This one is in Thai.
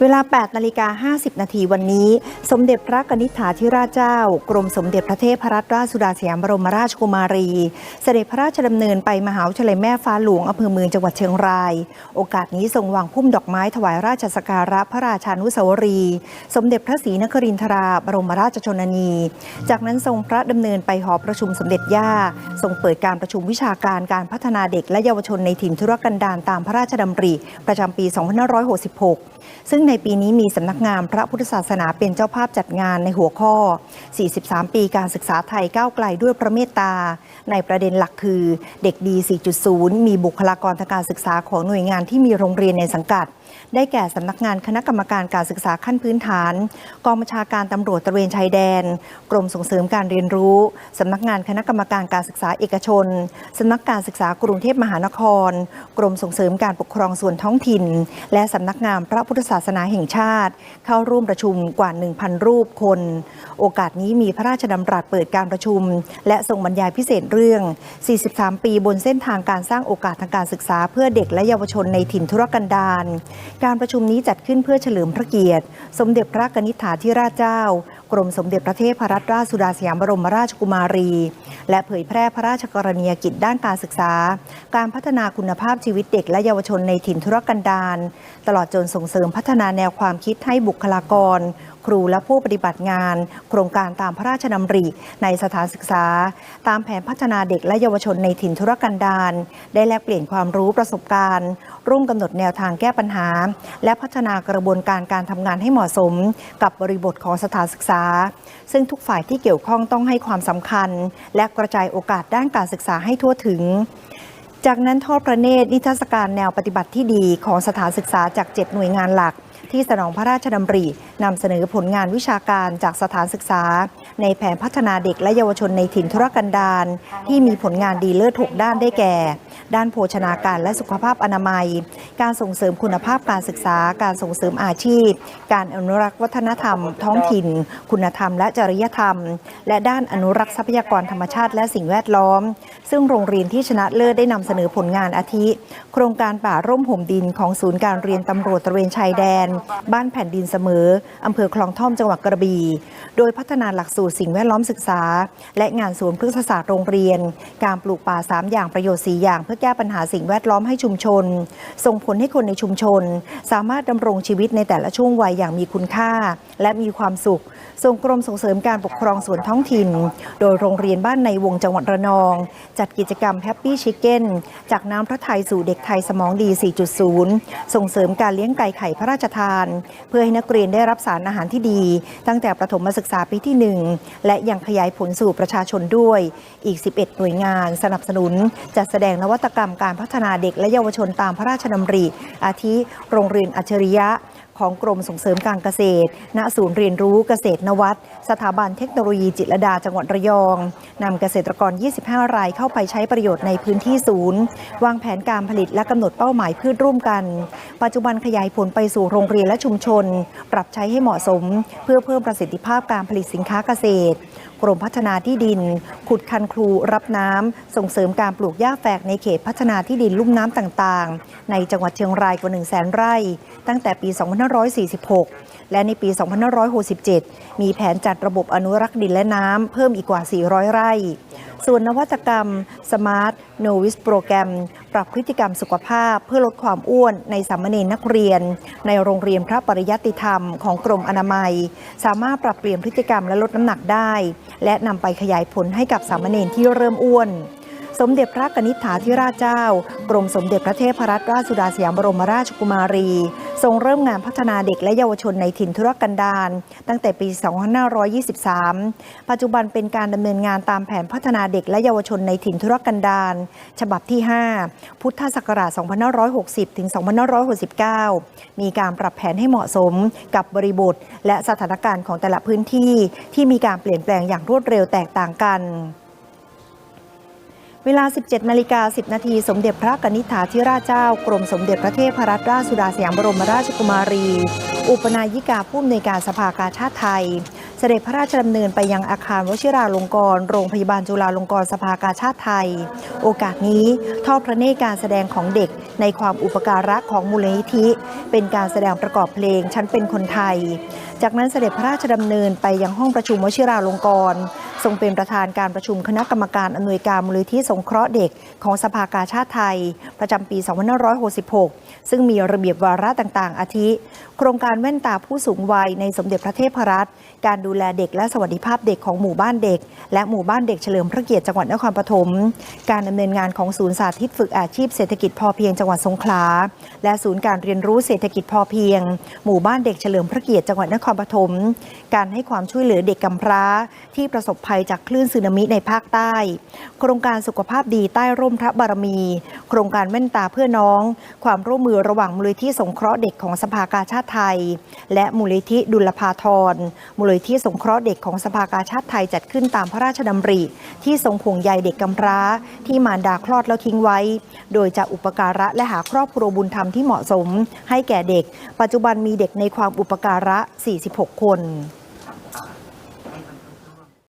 เวลา 8 นาฬิกา 50 นาทีวันนี้ สมเด็จพระกนิษฐาธิราชเจ้า กรมสมเด็จพระเทพรัตนราชสุดาสยามบรมราชกุมารี เสด็จพระราชดำเนินไปมหาวิทยาลัยแม่ฟ้าหลวงอำเภอเมืองจังหวัดเชียงราย โอกาสนี้ทรงวางพุ่มดอกไม้ถวายราชสักการะพระราชานุสาวรี สมเด็จพระศรีนครินทราบรมราชชนนี จากนั้นทรงพระดำเนินไปหอประชุมสมเด็จย่า ทรงเปิดการประชุมวิชาการการพัฒนาเด็กและเยาวชนในถิ่นธุรกันดารตามพระราชดำริ ประจำปี 2566 ซึ่งในปีนี้มีสำนักงานพระพุทธศาสนาเป็นเจ้าภาพจัดงานในหัวข้อ 43 ปีการศึกษาไทยก้าวไกลด้วยพระเมตตา ในประเด็นหลักคือ เด็กดี 4.0 มีบุคลากรทางการศึกษาของหน่วยงานที่มีโรงเรียนในสังกัด ได้แก่สำนักงานคณะกรรมการการศึกษาขั้นพื้นฐาน กองบัญชาการตำรวจตระเวนชายแดน กรมส่งเสริมการเรียนรู้สำนักงานคณะกรรมการการศึกษาเอกชนสำนักการศึกษากรุงเทพมหานคร กรมส่งเสริมการปกครองส่วนท้องถิ่น และสำนักงานพระพุทธศาสนาแห่งชาติ เข้าร่วมประชุมกว่า 1,000 รูปคน โอกาสนี้มีพระราชดำรัสเปิดการประชุม และทรงบรรยายพิเศษเรื่อง 43 ปีบนเส้นทางการสร้างโอกาสทางการศึกษาเพื่อเด็กและเยาวชนในถิ่นธุรกันดารการประชุมนี้จัดขึ้นเพื่อเฉลิมพระเกียรติ สมเด็จพระกนิษฐาธิราชเจ้า กรมสมเด็จพระเทพรัตนราชสุดาสยามบรมราชกุมารี และเผยแพร่พระราชกรณียกิจด้านการศึกษา การพัฒนาคุณภาพชีวิตเด็กและเยาวชนในถิ่นธุรกันดารตลอดจนส่งเสริมพัฒนาแนวความคิดให้บุคลากร ครูและผู้ปฏิบัติงาน โครงการตามพระราชดำริในสถานศึกษา ตามแผนพัฒนาเด็กและเยาวชนในถิ่นธุรกันดารได้แลกเปลี่ยนความรู้ประสบการณ์ ร่วมกำหนดแนวทางแก้ปัญหา และพัฒนากระบวนการการทำงานให้เหมาะสม กับบริบทของสถานศึกษา ซึ่งทุกฝ่ายที่เกี่ยวข้องต้องให้ความสำคัญ และกระจายโอกาสด้านการศึกษาให้ทั่วถึงจากนั้นทอดพระเนตรนิทรรศการแนวปฏิบัติที่ดีของสถานศึกษาจาก 7 หน่วยงานหลัก ที่สนองพระราชดำรินำเสนอผลงานวิชาการจากสถานศึกษา ในแผนพัฒนาเด็กและเยาวชนในถิ่นทุรกันดารที่มีผลงานดีเลิศ6ด้านได้แก่ ด้านโภชนาการและสุขภาพอนามัย การส่งเสริมคุณภาพการศึกษา การส่งเสริมอาชีพ การอนุรักษ์วัฒนธรรม ท้องถิ่น คุณธรรม และจริยธรรม และด้านอนุรักษ์ทรัพยากรธรรมชาติและสิ่งแวดล้อม ซึ่งโรงเรียนที่ชนะเลิศได้นำเสนอผลงานอาทิ โครงการป่าร่มห่มดินของศูนย์การเรียนตำรวจตระเวนชายแดน บ้านแผ่นดินเสมออำเภอคลองท่อมจังหวัดกระบี่ โดยพัฒนาหลักสูตรสิ่งแวดล้อมศึกษา และงานสวนพฤกษศาสตร์โรงเรียน การปลูกป่า 3 อย่างประโยชน์ 4 อย่าง เพื่อแก้ปัญหาสิ่งแวดล้อมให้ชุมชนส่งผลให้คนในชุมชน สามารถดำรงชีวิตในแต่ละช่วงวัยอย่างมีคุณค่า และมีความสุขส่งกรมส่งเสริมการปกครองส่วนท้องถิ่น โดยโรงเรียนบ้านในวงจังหวัดระนอง จัดกิจกรรมแฮปปี้ชิคเก้นจากน้ำพระทัยสู่เด็กไทยสมองดี 4.0 ส่งเสริมการเลี้ยงไก่ไข่พระราชทาน เพื่อให้นักเรียนได้รับสารอาหารที่ดี ตั้งแต่ประถมศึกษาปีที่ 1 และยังขยายผลสู่ประชาชนด้วยอีก 11 หน่วยงาน สนับสนุนจัดแสดงนวัตกรรมการพัฒนาเด็กและเยาวชนตามพระราชดำริอาทิโรงเรียนอัจฉริยะของกรมส่งเสริมการเกษตร ณ ศูนย์เรียนรู้เกษตรนวัตสถาบันเทคโนโลยีจิตรดาจังหวัดระยองนำเกษตรกร 25 รายเข้าไปใช้ประโยชน์ในพื้นที่ศูนย์ วางแผนการผลิตและกำหนดเป้าหมายพืชร่วมกัน ปัจจุบันขยายผลไปสู่โรงเรียนและชุมชน ปรับใช้ให้เหมาะสม เพื่อเพิ่มประสิทธิภาพการผลิตสินค้าเกษตร กรมพัฒนาที่ดิน ขุดคันครูรับน้ำส่งเสริมการปลูกหญ้าแฝกในเขตพัฒนาที่ดินลุ่มน้ำต่างๆ ในจังหวัดเชียงรายกว่า1 0 0 0 0แสนไร่ ตั้งแต่ปี 2546 และในปี 2567 มีแผนจัดระบบอนุรักษ์ดินและน้ำเพิ่มอีกกว่า 400 ไร่ ส่วนนวัตกรรม Smart Novice โปรแกรมปรับพฤติกรรมสุขภาพ เพื่อลดความอ้วนในสามเณรนักเรียน ในโรงเรียนพระปริยัติธรรมของกรมอนามัย สามารถปรับเปลี่ยนพฤติกรรมและลดน้ำหนักได้ และนำไปขยายผลให้กับสามเณรที่เริ่มอ้วนสมเด็จพระกนิษฐาธิราชเจ้า กรมสมเด็จพระเทพรัตนราชสุดาสยามบรมราชกุมารี ทรงเริ่มงานพัฒนาเด็กและเยาวชนในถิ่นธุรกันดารตั้งแต่ปี 2523 ปัจจุบันเป็นการดำเนินงานตามแผนพัฒนาเด็กและเยาวชนในถิ่นธุรกันดารฉบับที่ 5 พุทธศักราช 2560 ถึง 2569 มีการปรับแผนให้เหมาะสมกับบริบท และสถานการณ์ของแต่ละพื้นที่ที่มีการเปลี่ยนแปลงอย่างรวดเร็วแตกต่างกัน เวลา 17 นาฬิกา 10 นาที สมเด็จพระกนิษฐาธิราชเจ้า กรมสมเด็จพระเทพรัตนราชสุดาสยามบรมราชกุมารี อุปนายิกาผู้อำนวยการสภากาชาติไทย เสด็จพระราชดำเนินไปยังอาคารวชิราลงกรณ์โรงพยาบาลจุฬาลงกรณ์สภากาชาติไทย โอกาสนี้ทอดพระเนตรการแสดงของเด็กในความอุปการะของมูลนิธิ เป็นการแสดงประกอบเพลง ฉันเป็นคนไทย จากนั้นเสด็จพระราชดำเนินไปยังห้องประชุมวชิราลงกรณ์ ทรงเป็นประธานการประชุมคณะกรรมการอำนวยการมูลนิธิสงเคราะห์เด็กของสภากาชาติไทย ประจำปี 2566 ซึ่งมีระเบียบวาระต่างๆ อาทิ โครงการแว่นตาผู้สูงวัยในสมเด็จพระเทพรัตน์การดูแลเด็กและสวัสดิภาพเด็กของหมู่บ้านเด็ก และหมู่บ้านเด็กเฉลิมพระเกียรติจังหวัดนครปฐมการดำเนินงานของศูนย์สาธิตฝึกอาชีพเศรษฐกิจพอเพียงจังหวัดสงขลาและศูนย์การเรียนรู้เศรษฐกิจพอเพียง หมู่บ้านเด็กเฉลิมพระเกียรติจังหวัดนครปฐมการให้ความช่วยเหลือเด็กกำพร้าที่ประสบภัภัยจากคลื่นสึนามิในภาคใต้ โครงการสุขภาพดีใต้ร่มพระบารมี โครงการแว่นตาเพื่อน้อง ความร่วมมือระหว่างมูลนิธิสงเคราะห์เด็กของสภากาชาติไทย และมูลนิธิดุลภาธรมูลนิธิสงเคราะห์เด็กของสภากาชาติไทยจัดขึ้นตามพระราชดำริ ที่ทรงห่วงใยเด็กกำพร้า ที่มารดาคลอดแล้วทิ้งไว้ โดยจะอุปการะและหาครอบครัวบุญธรรมที่เหมาะสม ให้แก่เด็ก ปัจจุบันมีเด็กในความอุปการะ 46 คน